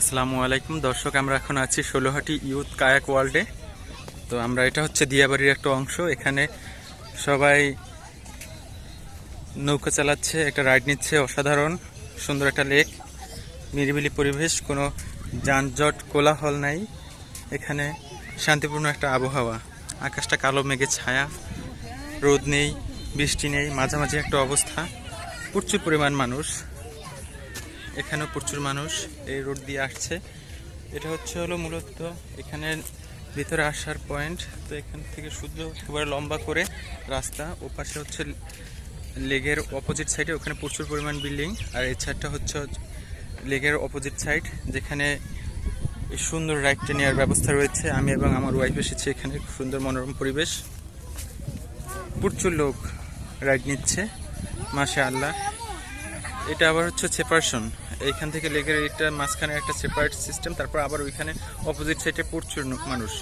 আসসালামু আলাইকুম। দর্শক, আমরা এখন আছি ষোলোহাটি ইউথ কায়াক ওয়ার্ল্ডে। তো আমরা, এটা হচ্ছে দিয়াবাড়ির একটা অংশ। এখানে সবাই নৌকা চালাচ্ছে, একটা রাইড নিচ্ছে অসাধারণ, সুন্দর একটা লেক, নিরিবিলি পরিবেশ, কোনো যানজট, কোলাহল নাই। এখানে শান্তিপূর্ণ একটা আবহাওয়া। আকাশটা কালো, মেঘে ছায়া, রোদ নেই, বৃষ্টি নেই, মাঝামাঝি একটা অবস্থা। প্রচুর পরিমাণ মানুষ। এখানেও প্রচুর মানুষ এই রোড দিয়ে আসছে। এটা হচ্ছে হলো মূলত এখানে ভিতরে আসার পয়েন্ট। তো এখান থেকে শুধু একেবারে লম্বা করে রাস্তা, ও পাশে হচ্ছে লেগের অপোজিট সাইডে ওখানে প্রচুর পরিমাণ বিল্ডিং। আর এই হচ্ছে লেগের অপোজিট সাইড যেখানে সুন্দর রাইডটা নেওয়ার ব্যবস্থা রয়েছে। আমি এবং আমার ওয়াইফ এসেছি এখানে সুন্দর মনোরম পরিবেশ। প্রচুর লোক রাইড নিচ্ছে মাসে আল্লাহ এটা আবার হচ্ছে সেপারেশন এইখান থেকে লেগের এটা মাঝখানে একটা সেপারেট সিস্টেম তারপর আবার ওইখানে অপোজিট সাইডে প্রচুর মানুষ।